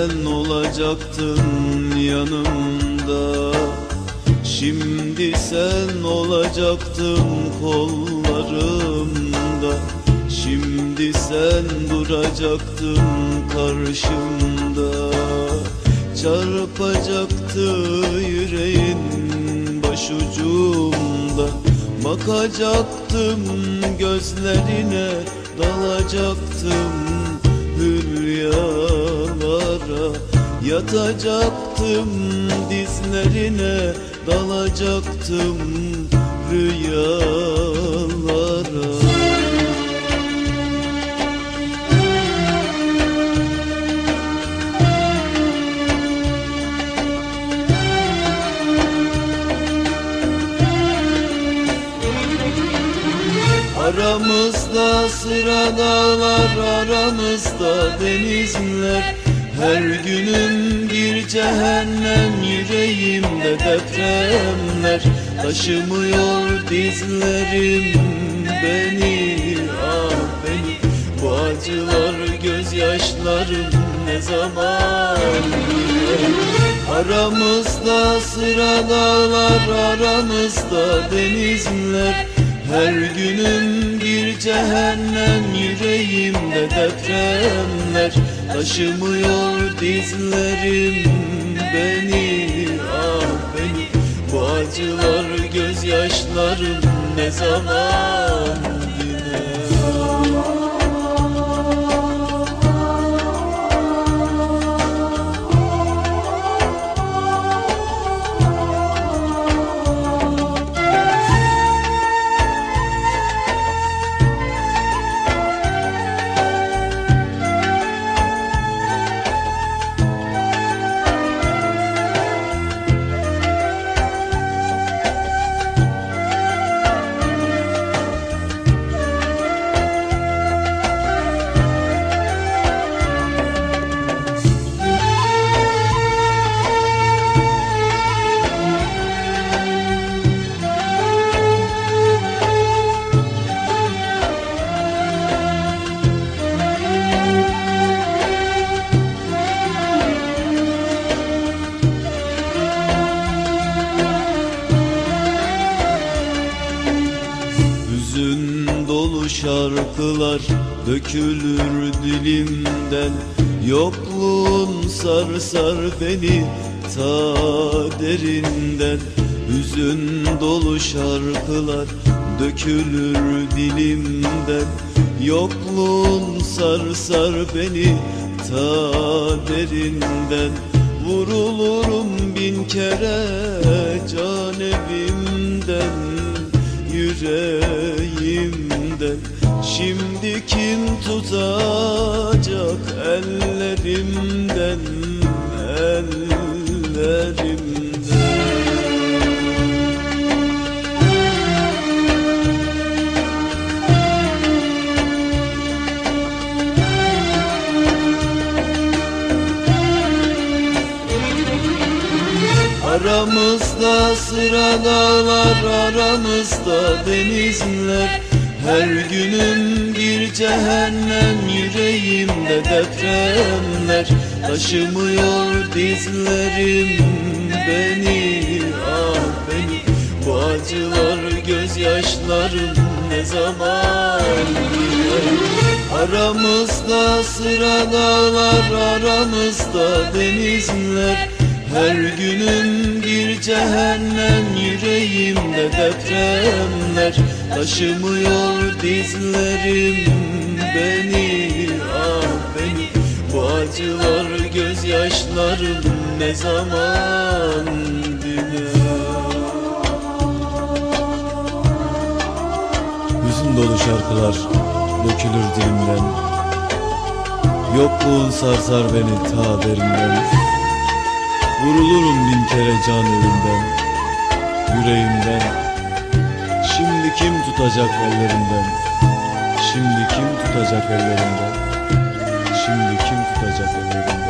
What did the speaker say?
sen olacaktın yanımda. Şimdi sen olacaktın kollarımda. Şimdi sen duracaktın karşımda. Çarpacaktı yüreğin başucumda. Bakacaktım gözlerine dalacaktım hülyalara Yatacaktım dizlerine dalacaktım rüyalara. Aramızda sıra dağlar, aramızda denizler Her günüm bir cehennem, yüreğimde depremler. Taşımıyor dizlerim beni, ah beni. Bu acılar gözyaşlarım ne zaman Aramızda sıra dağlar, aramızda denizler her günüm bir cehennem yüreğimde depremler. Taşımıyor dizlerim beni ah beni. Bu acılar gözyaşlarım ne zaman şarkılar dökülür dilimden. Yokluğun sarsar beni ta derinden. Hüzün dolu şarkılar dökülür dilimden. Yokluğun sarsar beni ta derinden. Vurulurum bin kere can evimden. Yüreğimden Şimdi kim tutacak ellerimden ellerimden? Aramızda sıra dağlar, aramızda denizler Her günüm bir cehennem, yüreğimde depremler. Taşımıyor dizlerim beni, ah beni. Bu acılar gözyaşlarım ne zaman biter Aramızda sıra dağlar, aramızda denizler her günüm bir cehennem yüreğimde depremler. Taşımıyor dizlerim beni ah beni. Bu acılar gözyaşlarım ne zaman diner Hüzün dolu şarkılar dökülür dilimden. Yokluğun sarsar beni ta derinden Vurulurum bin kere can evimden Yüreğimden. Şimdi kim tutacak ellerinden Şimdi kim tutacak ellerinden Şimdi kim tutacak ellerinden